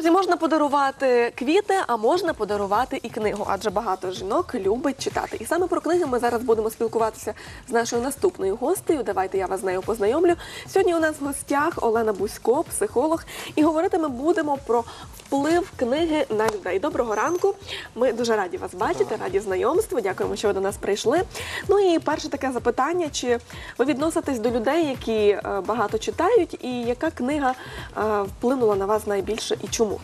Друзі, можна подарувати квіти, а можна подарувати і книгу, адже багато жінок любить читати. І саме про книги ми зараз будемо спілкуватися з нашою наступною гостею. Давайте я вас з нею познайомлю. Сьогодні у нас в гостях Олена Бусько, психолог, і говорити ми будемо про вплив книги на людей. Доброго ранку. Ми дуже раді вас бачити, раді знайомству. Дякуємо, що ви до нас прийшли. Ну і перше таке запитання: чи ви відноситесь до людей, які е, багато читають, і яка книга е, вплинула на вас найбільше і чому?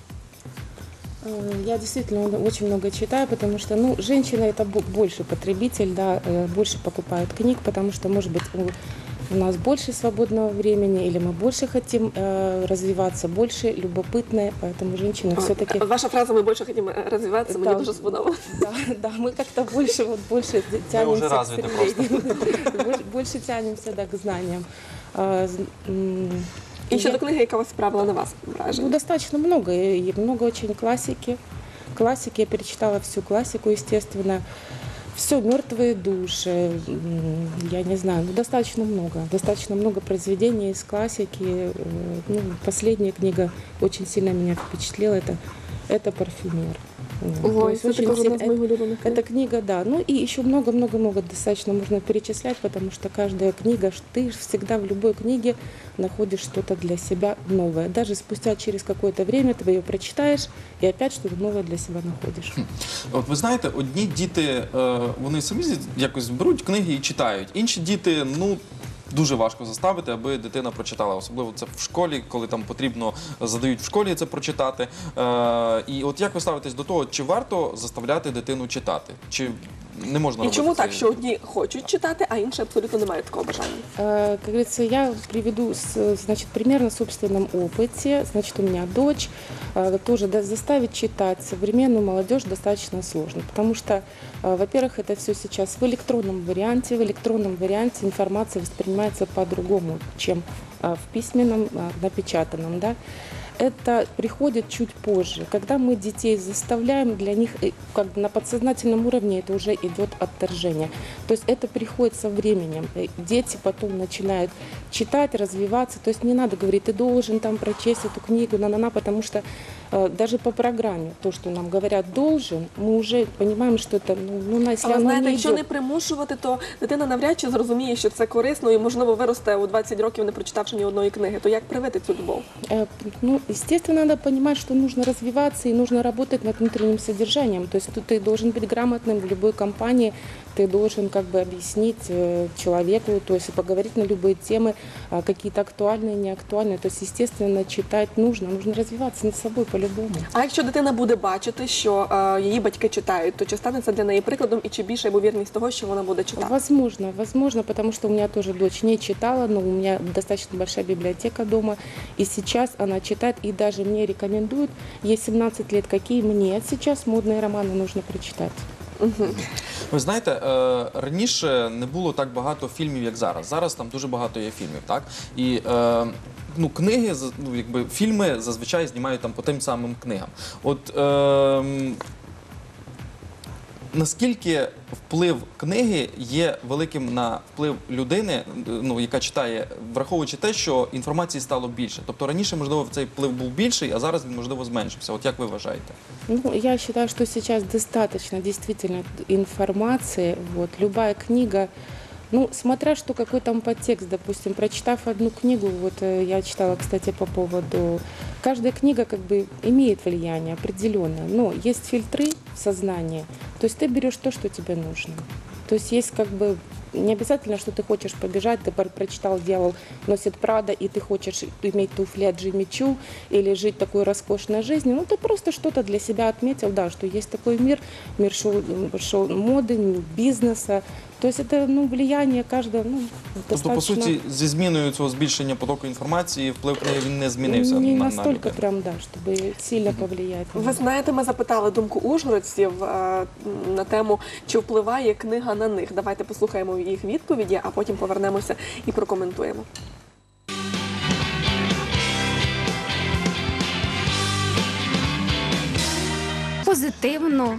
Э, Я действительно очень много читаю, потому что, ну, женщина это бо- больше потребитель, да, э, больше покупают книг, потому что, может быть, у, у нас больше свободного времени, или мы больше хотим э, развиваться, больше любопытные, поэтому женщины все-таки, Ваша фраза «ми більше хотімо розвиватися» мені Так. дуже сподобалася. да, да, мы как-то больше, вот, больше уже тянемся к развиты стремлению. Больше- больше тянемся, да, к знаниям. А, з- м, І я- щодо книги, яка вас справила на вас Ну, враження? достаточно много, и и много очень классики. Классики, я перечитала всю классику, естественно. Все, мертвые души, м, я не знаю, ну, достаточно много. Достаточно много произведений из классики. Э, Ну, последняя книга очень сильно меня впечатлила, это, это «Парфюмер». Вот, то Ой, есть це очень також одна сильно- з моїх улюблених книг. эта книга, да. Ну и еще много-много-много достаточно можно перечислять, потому что каждая книга, ш- ты ж всегда в любой книге находишь что-то для себя новое. Даже спустя через какое-то время ты ее прочитаешь и опять что-то новое для себя находишь. От ви знаєте, одні діти е, вони самі з- якось беруть книги і читають. Інші діти, ну. Дуже важко заставити, аби дитина прочитала. Особливо це в школі, коли там потрібно задають в школі це прочитати. Е, і от як ви ставитесь до того, чи варто заставляти дитину читати? Чи не можна І робити чому це? так, що одні хочуть читати, а інші абсолютно не мають такого бажання? Э, Как говорится, я приведу, с- значит, пример на собственном опыте. Значит, у меня дочь э, тоже да, заставить читать современную молодежь достаточно сложно, потому что, э, во-первых, это все сейчас в электронном варианте. В электронном варианте информация воспринимается по-другому, чем э, в письменном, э, напечатанном, да. Это приходит чуть позже. Когда мы детей заставляем, для них э, как бы на подсознательном уровне это уже идет отторжение. То есть это приходит со временем. Э, Дети потом начинают читать, развиваться. То есть не надо говорить, ты должен там прочесть эту книгу, на-на-на, потому что э, даже по программе то, что нам говорят должен, мы уже понимаем, что это, ну, ну на- если Але оно знаєте, не якщо идет. не примушувати, то дитина навряд чи зрозуміє, що це корисно і можливо виросте у 20 років, не прочитавши ні одної книги. То як привити цю любов? Э, Ну, естественно, надо понимать, что нужно развиваться и нужно работать над внутренним содержанием. То есть тут ты должен быть грамотным в любой компании, ты должен как бы объяснить э, человеку, то есть поговорить на любые темы, а, какие-то актуальные, неактуальные. То есть, естественно, читать нужно, нужно развиваться над собой по-любому. А якщо дитина буде бачити, що е, її батьки читають, то чи стане це для неї прикладом і чи більша ймовірність того, що вона буде читати? Возможно, возможно, потому что у меня тоже дочь не читала, но у меня достаточно большая библиотека дома, и сейчас она читает, и даже мне рекомендуют, ей 17 лет, какие мне сейчас модные романы нужно прочитать. Ви знаєте, е, раніше не було так багато фільмів, як зараз. Зараз там дуже багато є фільмів, так? І е, ну, книги, ну, якби фільми зазвичай знімають там по тим самим книгам. От е, м, наскільки вплив книги є великим на вплив людини, ну, яка читає, враховуючи те, що інформації стало більше. Тобто раніше, можливо, цей вплив був більший, а зараз він можливо зменшився. От як ви вважаєте? Ну, я считаю, что сейчас достаточно действительно информации. Вот, любая книга, ну, смотря что какой там подтекст, допустим, прочитав одну книгу, вот э, я читала, кстати, по поводу, каждая книга как бы имеет влияние определенное, но есть фильтры в сознании, то есть ты берешь то, что тебе нужно. То есть есть как бы не обязательно, что ты хочешь побежать, ты про- прочитал «Дьявол носит Прада», и ты хочешь иметь туфли от Джимми Чу или жить такой роскошной жизнью. Ну, ты просто что-то для себя отметил, да, что есть такой мир, мир шоу, шоу моды, бизнеса. то есть это ну, влияние каждого, ну, Тобто, по достаточно... суті, зі зміною цього збільшення потоку інформації вплив книги він не змінився не на, на настолько людей. прям, да, чтобы сильно повлиять. Ви знаєте, ми запитали думку ужгородців е, на тему, чи впливає книга на них. Давайте послухаємо їх відповіді, а потім повернемося і прокоментуємо. Позитивно.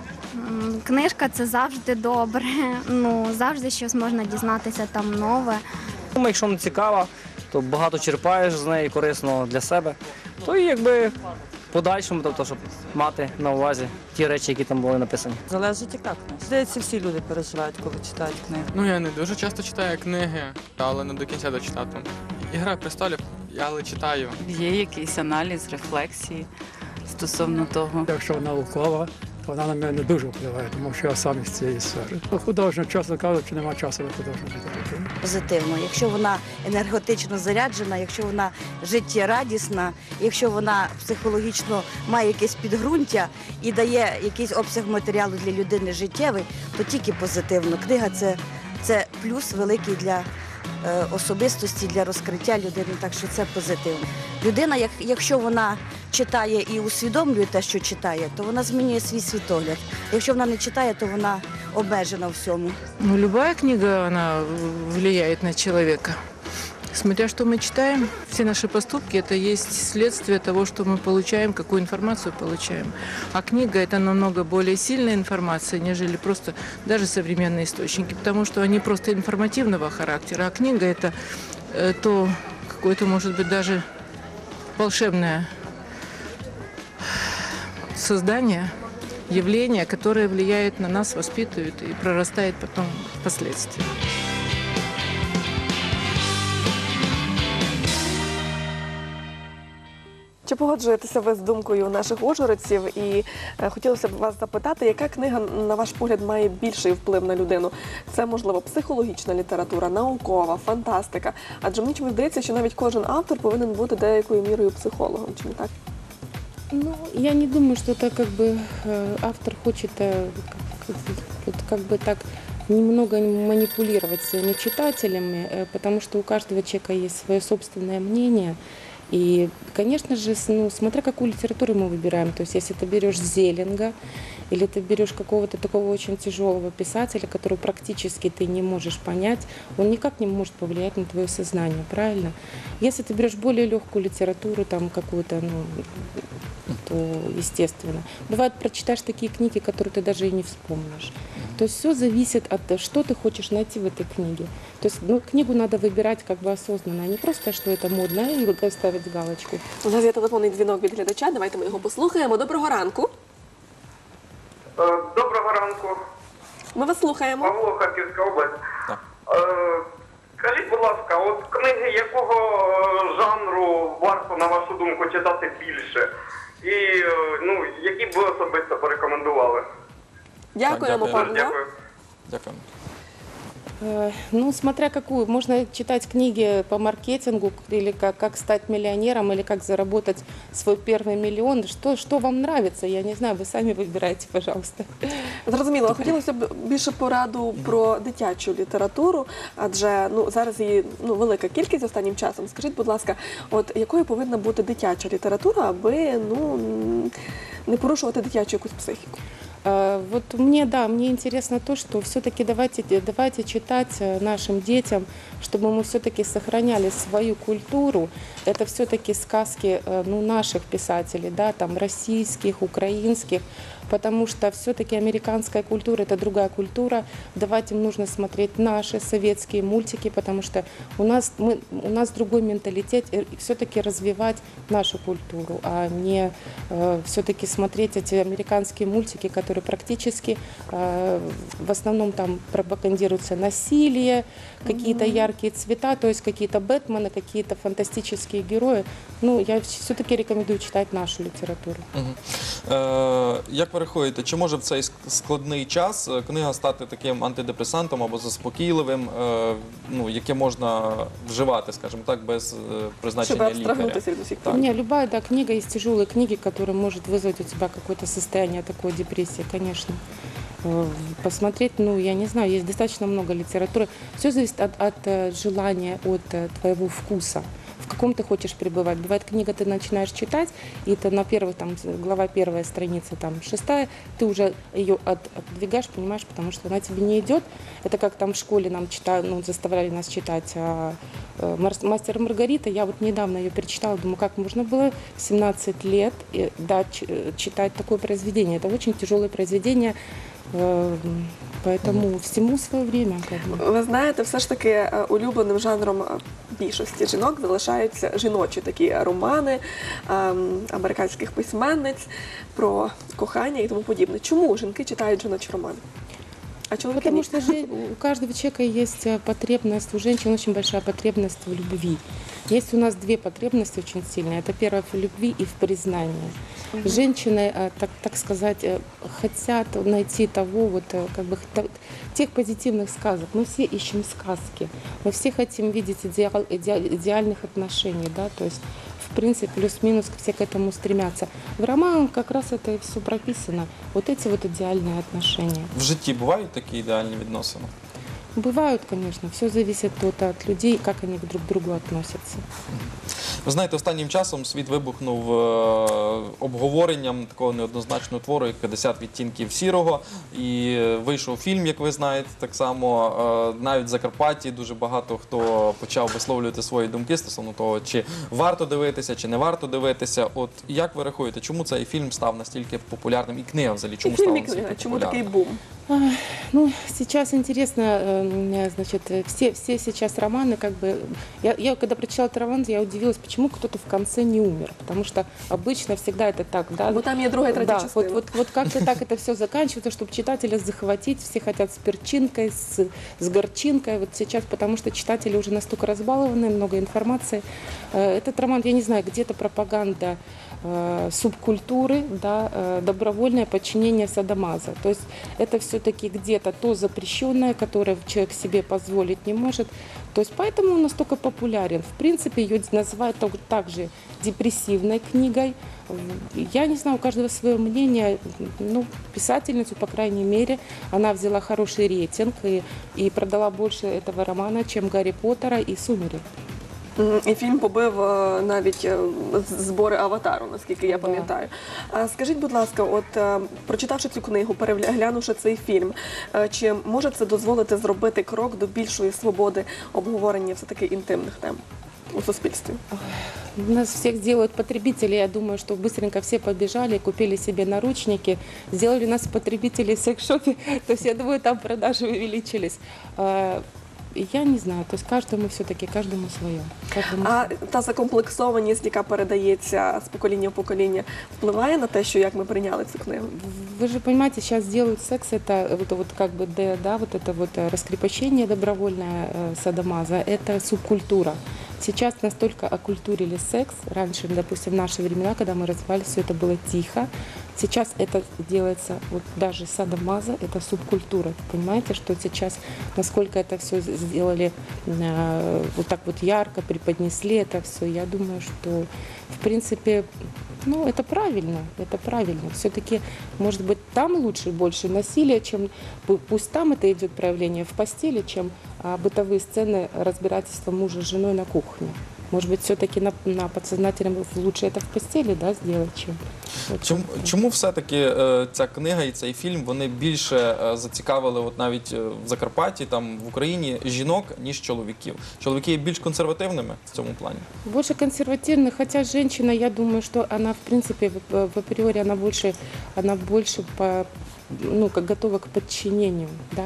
Книжка це завжди добре. Ну завжди щось можна дізнатися там нове. Думаю, якщо не цікава, то багато черпаєш з неї корисно для себе. То і якби подальшому, тобто, щоб мати на увазі ті речі, які там були написані. Залежить яка книга. Здається, всі люди переживають, коли читають книги. Ну я не дуже часто читаю книги, але не до кінця дочитав там. Ігра престолів, я але читаю. Є якийсь аналіз, рефлексії стосовно того. Якщо наукова, вона на мене дуже впливає, тому що я сам із цієї сфери. Художньо, чесно кажучи, немає часу на художню літературу. позитивно. Якщо вона енергетично заряджена, якщо вона життєрадісна, якщо вона психологічно має якесь підґрунтя і дає якийсь обсяг матеріалу для людини життєвий, то тільки позитивно. Книга це, це плюс великий для. Е, Особистості для розкриття людини, так що це позитивно. Людина, як, якщо вона читає і усвідомлює те, що читає, то вона змінює свій світогляд. Якщо вона не читає, то вона обмежена в всьому. Ну, любая книга, вона впливає на человека. Смотря что мы читаем, все наши поступки – это есть следствие того, что мы получаем, какую информацию получаем. А книга – это намного более сильная информация, нежели просто даже современные источники, потому что они просто информативного характера, а книга – это э, то какое-то, может быть, даже волшебное создание, явление, которое влияет на нас, воспитывает и прорастает потом впоследствии. Чи погоджуєтеся ви з думкою наших ужгородців? І е, хотілося б вас запитати, яка книга, на ваш погляд, має більший вплив на людину? Це можливо психологічна література, наукова, фантастика. Адже мені чомусь здається, що навіть кожен автор повинен бути деякою мірою психологом, чи не так? Ну, я не думаю, что это как бы э, автор хочет э, как, вот как бы так немного манипулировать своими читателями, э, потому что у каждого человека есть свое собственное мнение. И, конечно же, с- ну, смотря какую литературу мы выбираем, то есть если ты берешь Зелинга, или ты берешь какого-то такого очень тяжелого писателя, которого практически ты не можешь понять, он никак не может повлиять на твое сознание, правильно? Если ты берешь более легкую литературу, там какую-то, ну, то естественно. Бывает, прочитаешь такие книги, которые ты даже и не вспомнишь. То есть все зависит от того, что ты хочешь найти в этой книге. То есть ну, книгу надо выбирать как бы осознанно, а не просто, что это модно, и ставить галочку. У нас є телефонний дзвінок від глядача. Давайте ми його послухаємо. Доброго ранку. Е, Доброго ранку, Ми вас слухаємо. Павло, Харківська область. Так. Е, Скажіть, будь ласка, от книги якого е, жанру варто, на вашу думку, читати більше? І ну, які б ви особисто порекомендували? Дякуємо, дякую. Павло. Дякую. Дякую. Э, Ну, смотря какую. Можно читать книги по маркетингу, или как, как стать миллионером, или как заработать свой первый миллион. Что, что вам нравится, я не знаю, вы сами выбирайте, пожалуйста. Зрозуміло, хотілося б більше пораду про дитячу літературу, адже ну зараз її ну велика кількість останнім часом. Скажіть, будь ласка, от якою повинна бути дитяча література, аби ну м, не порушувати дитячу якусь психіку? Э, Вот мне, да, мне интересно то, что все-таки давайте, давайте читать э, нашим детям, чтобы мы все-таки сохраняли свою культуру. Это все-таки сказки э, ну, наших писателей, да, там российских, украинских, Потому что все-таки американская культура – это другая культура. Давать им нужно смотреть наши советские мультики, потому что у нас, мы, у нас другой менталитет, и все-таки развивать нашу культуру, а не все-таки смотреть эти американские мультики, которые практически э, в основном там пропагандируется насилие, какие-то яркие цвета, то есть какие-то Бэтмены, какие-то фантастические герои. Ну, я все-таки рекомендую читать нашу литературу. Мгм. Е, як ви рахуєте, чи може в цей ск- складний час е, книга стати таким антидепресантом або заспокійливим, е, ну, яке можна вживати, скажімо так, без е, Щоб призначення лікаря? абстрагнутися від усіх Так. Не, любая да, книга, есть тяжелые книги, которые может вызвать у тебя какое-то состояние такой депрессии, конечно. Э, Посмотреть, ну, я не знаю, есть достаточно много литературы. Все зависит от, от э, желания, от э, твоего вкуса. В каком ты хочешь пребывать. Бывает, книга ты начинаешь читать, и это на первой, там, глава первая, страница там шестая, ты уже ее от, отдвигаешь, понимаешь, потому что она тебе не идет. Это как там в школе нам читали, ну, заставляли нас читать а, э, Марс- «Мастер и Маргарита». Я вот недавно ее перечитала, думаю, как можно было в 17 лет э, да, ч- э, читать такое произведение. Это очень тяжелое произведение, Э, Поэтому всему своє время. Ви знаєте, все ж таки е, улюбленим жанром е, більшості жінок залишаються жіночі такі романи ем, американських письменниць про кохання і тому подібне. Чому жінки читають жіночі романи? А чоловіки Потому что же- у каждого человека есть э, потребность, у женщин очень большая потребность в любви. Есть у нас две потребности очень сильные. Это первое в любви и в признании. Женщины, э, так, так сказать, э, хотят найти того, вот, как бы, тех позитивных сказок. Мы все ищем сказки. Мы все хотим видеть идеал, идеаль- идеальных отношений, да, то есть в принципе, плюс-минус все к этому стремятся. В романах как раз это и все прописано. Вот эти вот идеальные отношения. В житті бувають такі ідеальні відносини? Бывают, конечно, все зависит от, от людей, как они друг к другу относятся. Ви знаєте, останнім часом світ вибухнув е, обговоренням такого неоднозначного твору, як 50 відтінків сірого. І вийшов фільм, як ви знаєте, так само е, навіть в Закарпатті дуже багато хто почав висловлювати свої думки стосовно того, чи варто дивитися, чи не варто дивитися. От як ви рахуєте, чому цей фільм став настільки популярним? І книга взагалі І чому фільм стала і книга. настільки Чому такий бум? Ну, сейчас интересно, э, значит, все, все сейчас романы, как бы, я, я когда прочитала этот роман, я удивилась, почему кто-то в конце не умер, потому что обычно всегда это так, да. Бо там є друга і третя Да, вот, вот, вот как-то так это все заканчивается, чтобы читателя захватить, все хотят с перчинкой, с, с горчинкой, вот сейчас, потому что читатели уже настолько разбалованы, много информации. Э, Этот роман, я не знаю, где-то пропаганда субкультуры, да, э, добровольное подчинение садомаза. То есть это все-таки где-то то запрещенное, которое человек себе позволить не может. То есть поэтому он настолько популярен. В принципе, ее называют так- также депрессивной книгой. Я не знаю, у каждого свое мнение. Ну, писательницу, по крайней мере, она взяла хороший рейтинг и, и продала больше этого романа, чем Гарри Поттера и Сумерек. І фільм побив е, навіть е, збори аватару, наскільки я пам'ятаю. Скажіть, будь ласка, от е, прочитавши цю книгу, переглянувши цей фільм, чи може це дозволити зробити крок до більшої свободи обговорення все таки інтимних тем у суспільстві? Нас всех делают потребители. Я думаю, что быстренько все побежали, купили себе наручники, сделали нас потребителей в секс-шопе. То есть, я думаю, там продажи увеличились А, Я не знаю, то есть каждому все-таки, каждому свое. Каждому А свое. та закомплексованість, яка передається з покоління в покоління, впливає на те, що як ми прийняли цю книгу? Вы же понимаете, сейчас делают секс, это вот, вот как бы, да, да, вот это вот э, раскрепощение добровольное э, садомаза, это субкультура. Сейчас настолько оккультурили секс. Раньше, допустим, в наши времена, когда мы развивались, все это было тихо. Сейчас это делается, вот даже садомаза, это субкультура. Понимаете, что сейчас, насколько это все сделали э, вот так вот ярко, преподнесли это все. Я думаю, что, в принципе, ну, это правильно, это правильно. Все-таки, может быть, там лучше больше насилия, чем пу- пусть там это идет проявление в постели, чем а, бытовые сцены разбирательства мужа с женой на кухне. Может быть, все-таки на, на подсознательном лучше это в постели, да, сделать, чем. вот Чому, как-то. чому все-таки е, ця книга і цей фільм вони більше е, зацікавили, от навіть е, в Закарпатті, там в Україні жінок, ніж чоловіків? Чоловіки є більш консервативними в цьому плані. Больше консервативных, хотя женщина, я думаю, что она, в принципе, в, в априори, она больше, она больше по, ну, как готова к подчинению, да.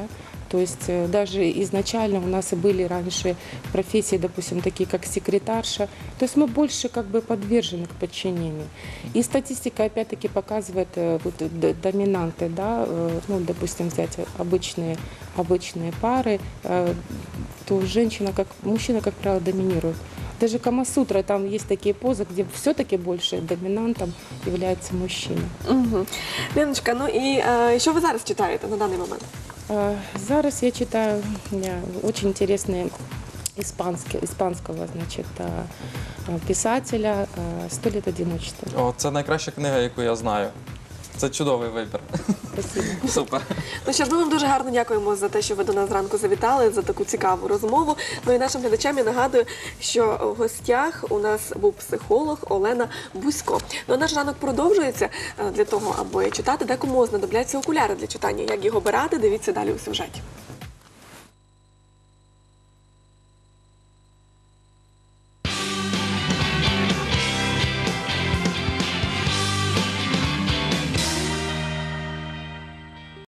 То есть э, даже изначально у нас и были раньше профессии, допустим, такие как секретарша. То есть мы больше как бы подвержены к подчинению. И статистика опять-таки показывает э, вот, д- доминанты, да, э, ну, допустим, взять обычные, обычные пары, э, то женщина, как мужчина, как правило, доминирует. Даже Камасутра, там есть такие позы, где все-таки больше доминантом является мужчина. Угу. Леночка, ну і е, що ви зараз читаєте на даний момент? А, Зараз я читаю очень интересные испанские, іспанського, значит, а, а, писателя а, «Сто лет одиночества». О, це найкраща книга, яку я знаю. Це чудовий вибір. Супер. Ну що ж, ми вам дуже гарно дякуємо за те, що ви до нас зранку завітали, за таку цікаву розмову. Ну і нашим глядачам я нагадую, що в гостях у нас був психолог Олена Бузько. Ну а наш ранок продовжується Е, для того, аби читати, декому знадобляться окуляри для читання. Як їх обирати, дивіться далі у сюжеті.